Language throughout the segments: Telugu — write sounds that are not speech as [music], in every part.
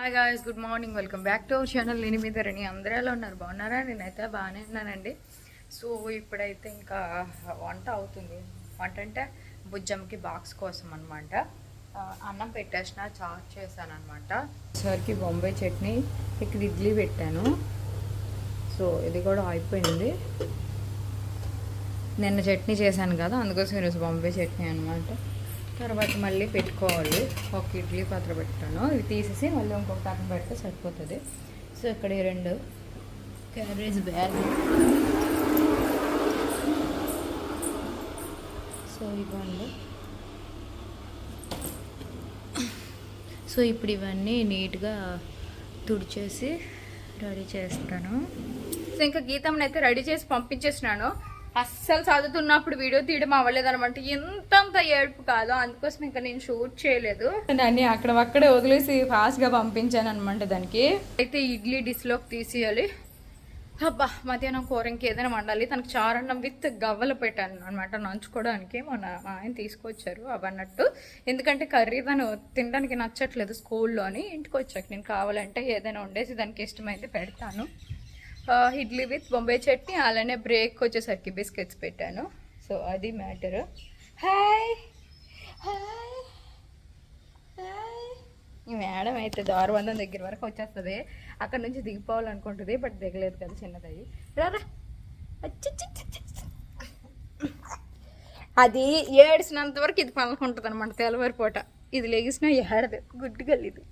Hi guys good morning welcome back to our channel నేను మీద ధరణి. అందరూ ఎలా ఉన్నారు? బాగున్నారా? నేనైతే బాగానే ఉన్నానండి. సో ఇప్పుడైతే ఇంకా వంట అవుతుంది. వంట అంటే బుజ్జమ్మకి బాక్స్ కోసం అనమాట అన్నం పెట్టేసిన చార్జ్ చేశాను అనమాట సరికి బొంబాయి చట్నీ ఇక్కడ ఇడ్లీ పెట్టాను. సో ఇది కూడా అయిపోయింది. నిన్న చట్నీ చేశాను కదా అందుకోసం ఈరోజు బొంబాయి చట్నీ అనమాట తర్వాత మళ్ళీ పెట్టుకోవాలి. ఒక ఇడ్లీ పాత్ర పెట్టాను ఇవి తీసేసి మళ్ళీ ఇంకొక పాత్ర పెడితే సరిపోతుంది. సో ఇక్కడ ఈ రెండు క్యారేజ్ బ్యాగ్. సో ఇవ్వండి. సో ఇప్పుడు ఇవన్నీ నీట్గా తుడిచేసి రెడీ చేస్తాను. సో ఇంకా గీతమ్మని అయితే రెడీ చేసి పంపించేసినాను. అస్సలు చదువుతున్నప్పుడు వీడియో తీయడం అవ్వలేదు అనమాట ఎంతంత ఏడుపు కాదు. అందుకోసం ఇంకా నేను షూట్ చేయలేదు. దాన్ని అక్కడ అక్కడే వదిలేసి ఫాస్ట్గా పంపించాను అనమాట దానికి. అయితే ఇడ్లీ డిష్లోకి తీసేయాలి. అబ్బా మధ్యాహ్నం కూర ఇంకేదైనా వండాలి. తనకు చారన్నం విత్ గవ్వలు పెట్టాను అనమాట నంచుకోవడానికి మొన్న మా ఆయన తీసుకొచ్చారు అవన్నట్టు. ఎందుకంటే కర్రీ తను తినడానికి నచ్చట్లేదు స్కూల్లో అని. ఇంటికి వచ్చాక నేను కావాలంటే ఏదైనా వండేసి దానికి ఇష్టమైతే పెడతాను. ఇడ్లీ విత్ బొంబాయి చట్నీ అలానే బ్రేక్ వచ్చేసరికి బిస్కెట్స్ పెట్టాను. సో అది మ్యాటర్ హాయ్. హాయ్. హాయ్. ఈ మేడం అయితే దారుబంధం దగ్గర వరకు వచ్చేస్తుంది. అక్కడ నుంచి దిగిపోవాలనుకుంటుంది బట్ దిగలేదు కదా చిన్నదయ్యి రారా అది ఏడిసినంత వరకు ఇది పనుకుంటుంది అనమాట తెల్లవారి పూట. ఇది లెగిసిన ఏడదు. గుడ్డు ఇది.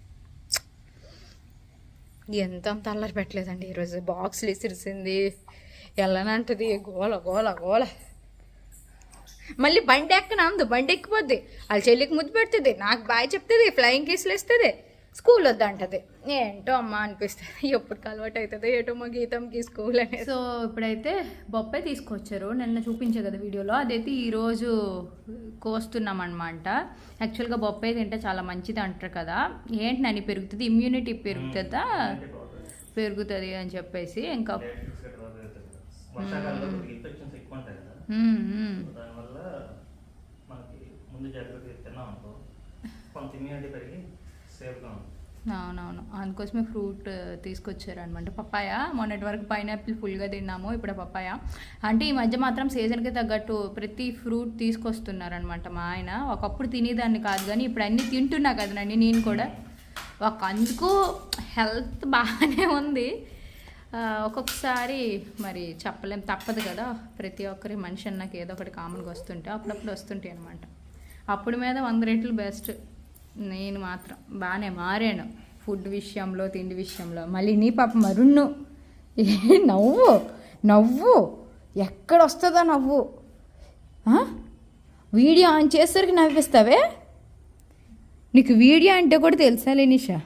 ఎంత అంత అల్లరి పెట్టలేదండి. ఈరోజు బాక్స్లు ఇసిరిసింది ఎల్లనంటది. గోల గోల గోల. మళ్ళీ బండి ఎక్కన? అందు బండి ఎక్కిపోద్ది. వాళ్ళ చెల్లికి ముద్దు పెడుతుంది. నాకు బాయ్ చెప్తుంది ఫ్లయింగ్ కేసులు ఇస్తుంది స్కూల్ వద్దంటది. ఏంటో అమ్మ అనిపిస్తుంది. ఎప్పుడు అలవాటు అవుతుంది ఏటో మా గీతంకి స్కూల్ అనేది. సో ఇప్పుడైతే బొప్పాయి తీసుకొచ్చారు. నిన్న చూపించే కదా వీడియోలో. అదైతే ఈరోజు కోస్తున్నాం అనమాట యాక్చువల్గా బొప్పాయి తింటే చాలా మంచిది అంటారు కదా. ఏంటి నన్ను పెరుగుతుంది? ఇమ్యూనిటీ పెరుగుతుందా? పెరుగుతుంది అని చెప్పేసి ఇంకా దానివల్ల మనకి ముందు జాగ్రత్తగా తిన్నాం అనుకో కొంత ఇమ్యూనిటీ పెరిగి సేఫ్గా ఉంటుంది. అవునవును. అందుకోసమే ఫ్రూట్ తీసుకొచ్చారు అనమాట పప్పాయ? మొన్నటి వరకు పైనాపిల్ ఫుల్గా తిన్నాము ఇప్పుడు పప్పాయ? అంటే ఈ మధ్య మాత్రం సీజన్కి తగ్గట్టు ప్రతి ఫ్రూట్ తీసుకొస్తున్నారనమాట మా ఆయన. ఒకప్పుడు తినేదాన్ని కాదు కానీ ఇప్పుడు అన్నీ తింటున్నా కదనండి నేను కూడా. ఒక అందుకు హెల్త్ బాగానే ఉంది. ఒక్కొక్కసారి మరి చెప్పలేం తప్పదు కదా. ప్రతి ఒక్కరి మనిషి అన్నాక ఏదో ఒకటి కామన్గా వస్తుంటే అప్పుడప్పుడు వస్తుంటాయి అనమాట అప్పుడు మీద వంద రెట్లు బెస్ట్ నేను మాత్రం బాగానే మారాను. ఫుడ్ విషయంలో తిండి విషయంలో. మళ్ళీ నీ పాప మరున్ను. ఏ నవ్వు నవ్వు. ఎక్కడ వస్తుందో నవ్వు. వీడియో ఆన్ చేసేసరికి నవ్విస్తావే? నీకు వీడియో అంటే కూడా తెలుసా లేనిషా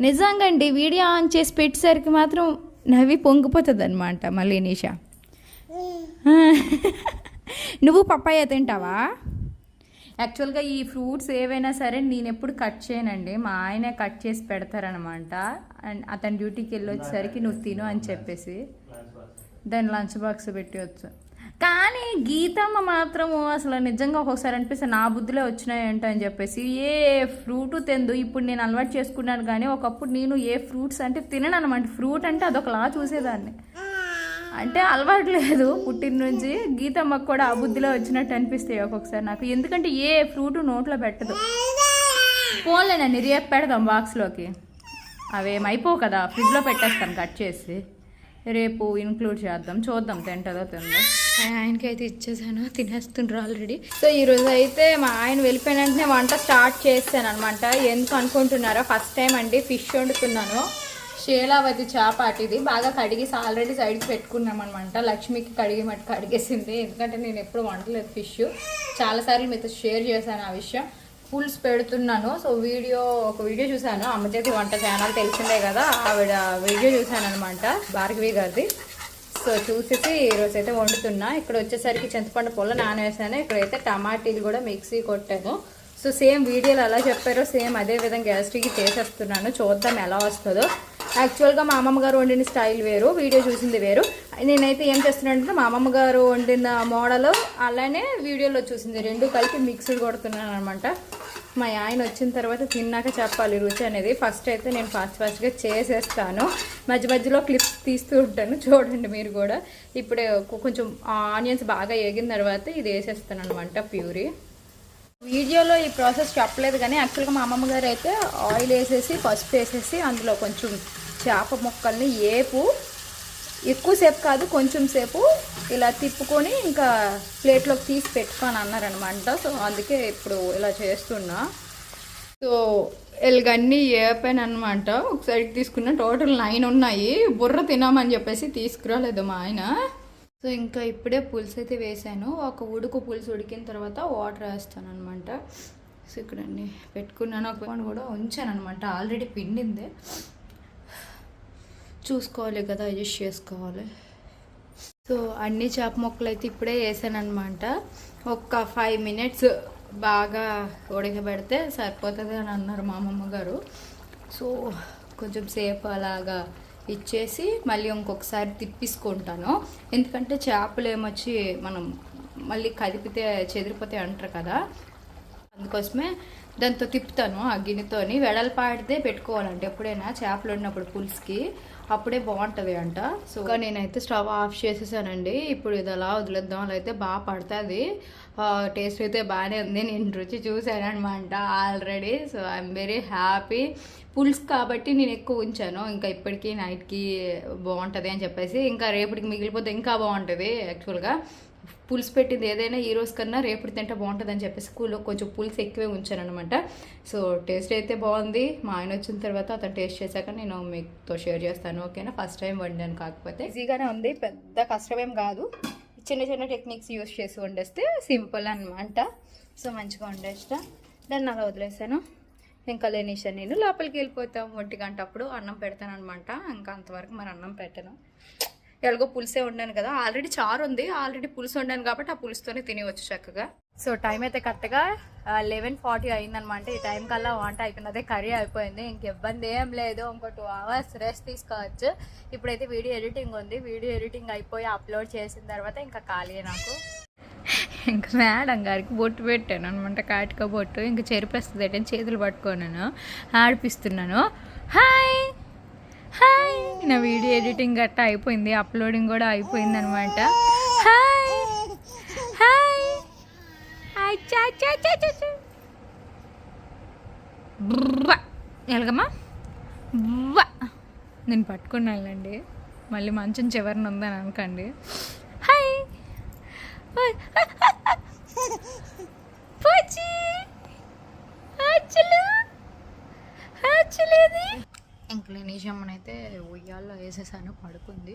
నిజంగా అండి వీడియో ఆన్ చేసి పెట్టేసరికి మాత్రం నవ్వి పొంగిపోతుంది అనమాట మళ్ళీ నిషా. [laughs] నువ్వు పప్పాయ తింటావా? యాక్చువల్గా ఈ ఫ్రూట్స్ ఏవైనా సరే నేను ఎప్పుడు కట్ చేయనండి. మా ఆయనే కట్ చేసి పెడతారనమాట అండ్ అతని డ్యూటీకి వెళ్ళి వచ్చేసరికి నువ్వు తిను అని చెప్పేసి. లంచ్ బాక్స్ దాని లంచ్ బాక్స్ పెట్టవచ్చు కానీ గీతమ్మ మాత్రము అసలు నిజంగా ఒక్కొక్కసారి అనిపిస్తే నా బుద్ధిలో వచ్చినాయంట అని చెప్పేసి ఏ ఫ్రూట్ తెందు ఇప్పుడు నేను అలవాటు చేసుకున్నాను కానీ ఒకప్పుడు నేను ఏ ఫ్రూట్స్ అంటే తినను అనమాట ఫ్రూట్ అంటే అదొకలా చూసేదాన్ని. అంటే అలవాటు లేదు పుట్టిన నుంచి. గీతమ్మకు కూడా ఆ బుద్ధిలో వచ్చినట్టు అనిపిస్తాయి ఒక్కొక్కసారి నాకు. ఎందుకంటే ఏ ఫ్రూట్ నోట్లో పెట్టదు. పోన్లేనండి రేపు పెడదాం బాక్స్లోకి అవేమైపోవు కదా. ఫ్రిడ్జ్లో పెట్టేస్తాను కట్ చేసి. రేపు ఇంక్లూడ్ చేద్దాం. చూద్దాం తింటుందో తిందో ఆయనకి అయితే ఇచ్చేసాను. తినేస్తుండ్రు ఆల్రెడీ సో ఈరోజు అయితే మా ఆయన వెళ్ళిపోయిన వెంటనే వంట స్టార్ట్ చేస్తాను అనమాట ఎందుకు అనుకుంటున్నారో ఫస్ట్ టైం అండి ఫిష్ వండుతున్నాను. శీలావతి చేప ఇది బాగా కడిగేసి ఆల్రెడీ సైడ్కి పెట్టుకున్నాం అనమాట లక్ష్మికి కడిగి మట్టి కడిగేసింది. ఎందుకంటే నేను ఎప్పుడు వండలేదు ఫిష్ చాలాసార్లు మీతో షేర్ చేశాను ఆ విషయం. ఫుల్స్ పెడుతున్నాను. సో వీడియో ఒక వీడియో చూశాను. అమ్మ చేతి వంట ఛానల్ తెలిసిందే కదా ఆవిడ వీడియో చూశాను అనమాట భార్గవి గారిది. సో చూసేసి ఈరోజు అయితే వండుతున్నా. ఇక్కడ వచ్చేసరికి చింతపండు పొల నానేసాను. ఇక్కడైతే టమాటీలు కూడా మిక్సీ కొట్టాను. సో సేమ్ వీడియోలో ఎలా చెప్పారో సేమ్ అదే విధంగా గ్యాస్ట్రీకి చేసేస్తున్నాను. చూద్దాం ఎలా వస్తుందో. యాక్చువల్గా మా అమ్మమ్మ గారు వండిన స్టైల్ వేరు వీడియో చూసింది వేరు. నేనైతే ఏం చేస్తున్నానంటే మా అమ్మమ్మ గారు వండిన మోడల్ అలానే వీడియోలో చూసింది. రెండు కలిపి మిక్స్డ్ కొడుతున్నాను అనమాట మా ఆయన వచ్చిన తర్వాత తిన్నాక చెప్పాలి రుచి అనేది. ఫస్ట్ అయితే నేను ఫాస్ట్ ఫాస్ట్గా చేసేస్తాను. మధ్య మధ్యలో క్లిప్స్ తీస్తూ ఉంటాను. చూడండి మీరు కూడా. ఇప్పుడు కొంచెం ఆనియన్స్ బాగా ఏగిన తర్వాత ఇది వేసేస్తాను అనమాట ప్యూరీ. వీడియోలో ఈ ప్రాసెస్ చెప్పలేదు కానీ యాక్చువల్గా మా అమ్మమ్మ గారు అయితే ఆయిల్ వేసేసి పసుపు వేసేసి అందులో కొంచెం చేప ముక్కల్ని ఏపు ఎక్కువసేపు కాదు కొంచెం సేపు ఇలా తిప్పుకొని ఇంకా ప్లేట్లోకి తీసి పెట్టుకొని అన్నారనమాట. సో అందుకే ఇప్పుడు ఇలా చేస్తున్నా. సో వీళ్ళకన్నీ ఏపాను అనమాట ఒక తీసుకున్న టోటల్ నైన్ ఉన్నాయి. బుర్ర తినామని చెప్పేసి తీసుకురాలేదు మా ఆయన. సో ఇంకా ఇప్పుడే పులుసు అయితే వేసాను. ఒక ఉడుకు పులుసు ఉడికిన తర్వాత వాటర్ వేస్తాను అనమాట సో ఇక్కడ అన్ని పెట్టుకున్నాను. ఒక కూడా ఉంచాను అనమాట ఆల్రెడీ పిండిందే. చూసుకోవాలి కదా అడ్జస్ట్ చేసుకోవాలి. సో అన్ని చేప మొక్కలు అయితే ఇప్పుడే వేసాను అనమాట ఒక ఫైవ్ మినిట్స్ బాగా ఉడకబెడితే సరిపోతుంది అని అన్నారు మా అమ్మమ్మ గారు. సో కొంచెం సేపు అలాగా ఇచ్చేసి మళ్ళీ ఇంకొకసారి తిప్పించుకుంటాను ఎందుకంటే చేపలు ఏమొచ్చి మనం మళ్ళీ కదిపితే చెదిరిపోతే అంటారు కదా. అందుకోసమే దాంతో తిప్పుతాను ఆ గిన్నెతోని. వెడల్పాడితే పెట్టుకోవాలంటే ఎప్పుడైనా చేపలు ఉన్నప్పుడు పులుసుకి. అప్పుడే బాగుంటుంది అంట. సో నేనైతే స్టవ్ ఆఫ్ చేసేసానండి. ఇప్పుడు ఇది అలా వదిలేద్దాం. అలా అయితే బాగా పడుతుంది. టేస్ట్ అయితే బాగానే ఉంది. నేను రుచి చూశాను అనమాట already. So I'm very happy పులుసు కాబట్టి నేను ఎక్కువ ఉంచాను. ఇంకా ఇప్పటికీ నైట్కి బాగుంటుంది అని చెప్పేసి. ఇంకా రేపటికి మిగిలిపోతే ఇంకా బాగుంటుంది యాక్చువల్గా పులుసు పెట్టింది ఏదైనా ఈ రోజు కన్నా రేపటి తింటే బాగుంటుంది అని చెప్పేసి స్కూల్లో కొంచెం పులుసు ఎక్కువే ఉంచాను అనమాట సో టేస్ట్ అయితే బాగుంది. మా ఆయన వచ్చిన తర్వాత అతను టేస్ట్ చేశాక నేను మీతో షేర్ చేస్తాను ఓకేనా? ఫస్ట్ టైం వండాను కాకపోతే. ఈజీగానే ఉంది పెద్ద కష్టమేం కాదు. చిన్న చిన్న టెక్నిక్స్ యూస్ చేసి వండేస్తే సింపుల్ అనమాట సో మంచిగా వండేస్తా. దాన్ని అలా వదిలేసాను. ఇంకా లేనిషా నేను. లోపలికి వెళ్ళిపోతాం ఒంటి గంట అప్పుడు అన్నం పెడతాను అనమాట ఇంకా అంతవరకు మరి అన్నం పెట్టను. ఎలాగో పులుసే వండాను కదా ఆల్రెడీ చారు ఉంది ఆల్రెడీ పులుసు వండాను కాబట్టి ఆ పులుసుతోనే తినవచ్చు చక్కగా. సో టైం అయితే కరెక్ట్గా లెవెన్ ఫార్టీ అయిందనమాట. ఈ టైం కల్లా వంట అయిపోయింది. అదే కర్రీ అయిపోయింది. ఇంక ఇబ్బంది ఏం లేదు. ఇంకో టూ అవర్స్ రెస్ట్ తీసుకోవచ్చు. ఇప్పుడైతే వీడియో ఎడిటింగ్ ఉంది. వీడియో ఎడిటింగ్ అయిపోయి అప్లోడ్ చేసిన తర్వాత ఇంకా ఖాళీ నాకు. ఇంకా మేడం గారికి బొట్టు పెట్టాను అనమాట. కాటిక బొట్టు. ఇంకా చెరిపేస్తుంది. అంటే చేతులు పట్టుకోను ఆడిపిస్తున్నాను. హాయ్ నా వీడియో ఎడిటింగ్ గట్టా అయిపోయింది అప్లోడింగ్ కూడా అయిపోయింది అనమాట హాయ్ హాయ్ ఎలాగమ్మా బువ్వ. నేను పట్టుకున్నానండి మళ్ళీ మంచం చివరిన ఉందని అనకండి. ఇంక లేనిషమ్మనైతే ఉయ్యాల్లో వేసేసాను పడుకుంది.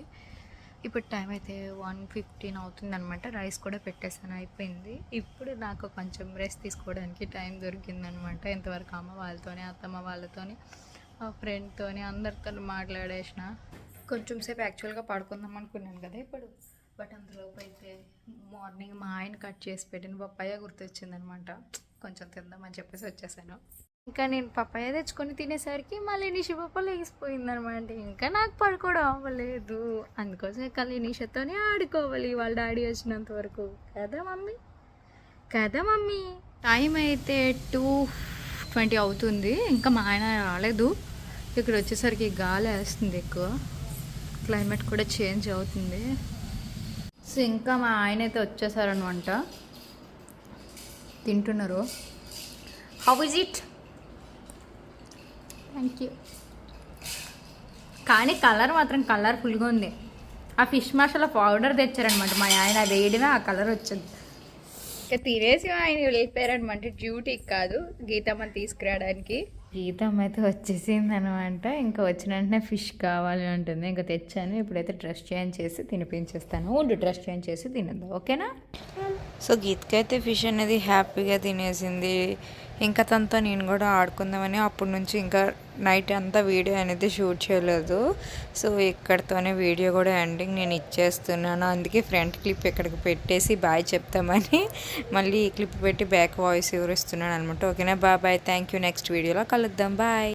ఇప్పుడు టైం అయితే వన్ ఫిఫ్టీన్ అవుతుంది అనమాట రైస్ కూడా పెట్టేసాను అయిపోయింది. ఇప్పుడు నాకు కొంచెం రెస్ట్ తీసుకోవడానికి టైం దొరికిందనమాట ఇంతవరకు అమ్మ వాళ్ళతోని అత్తమ్మ వాళ్ళతోని మా ఫ్రెండ్తోని అందరితో మాట్లాడేసిన. కొంచెం సేపు యాక్చువల్గా పడుకుందాం అనుకున్నాను కదా ఇప్పుడు. బట్ అందులోపు అయితే మార్నింగ్ మా ఆయన కట్ చేసి పెట్టిన పప్పాయ గుర్తొచ్చిందనమాట కొంచెం తిందామని చెప్పేసి వచ్చేసాను. ఇంకా నేను పప్పాయ తెచ్చుకొని తినేసరికి మళ్ళీ నిషి పప్ప అనమాట ఇంకా నాకు పడుకోవడం అవ్వలేదు. అందుకోసం కలి నిషతోనే ఆడుకోవాలి వాళ్ళ డాడీ వచ్చినంత వరకు. కదా మమ్మీ? కదా మమ్మీ? టైం అయితే టూ ట్వంటీ అవుతుంది. ఇంకా మా ఆయన రాలేదు. ఇక్కడ వచ్చేసరికి గాలి వేస్తుంది ఎక్కువ. క్లైమేట్ కూడా చేంజ్ అవుతుంది. సో ఇంకా మా ఆయన అయితే వచ్చేసారనమాట తింటున్నారు. How is it thank you కానీ కలర్ మాత్రం కలర్ఫుల్గా ఉంది. ఆ ఫిష్ మసాలా పౌడర్ తెచ్చారనమాట మా ఆయన అది వేయడమే ఆ కలర్ వచ్చింది. ఇక తినేసి ఆయన వెళ్ళిపోయారనమాట డ్యూటీకి కాదు. గీతమ్మని తీసుకురావడానికి. గీతమ్మ అయితే వచ్చేసింది అనమాట ఇంకా వచ్చిన వెంటనే ఫిష్ కావాలి అంటుంది. ఇంకా తెచ్చాను. ఇప్పుడైతే డ్రెస్ చేంజ్ చేసి తినిపించేస్తాను. ఉండు డ్రెస్ చేంజ్ చేసి తినేద్దాం. ఓకేనా? సో గీత్కి అయితే ఫిష్ అనేది హ్యాపీగా తినేసింది. ఇంకా తనతో నేను కూడా ఆడుకుందామని అప్పటి నుంచి ఇంకా నైట్ అంతా వీడియో అనేది షూట్ చేయలేదు. సో ఇక్కడితోనే వీడియో కూడా ఎండింగ్ నేను ఇచ్చేస్తున్నాను. అందుకే ఫ్రంట్ క్లిప్ ఇక్కడికి పెట్టేసి బాయ్ చెప్తామని [laughs] మళ్ళీ ఈ క్లిప్ పెట్టి బ్యాక్ వాయిస్ ఎవరు ఇస్తున్నాను అనమాట ఓకేనా? Bye bye. Thank you. Next వీడియోలో కలుద్దాం. బాయ్.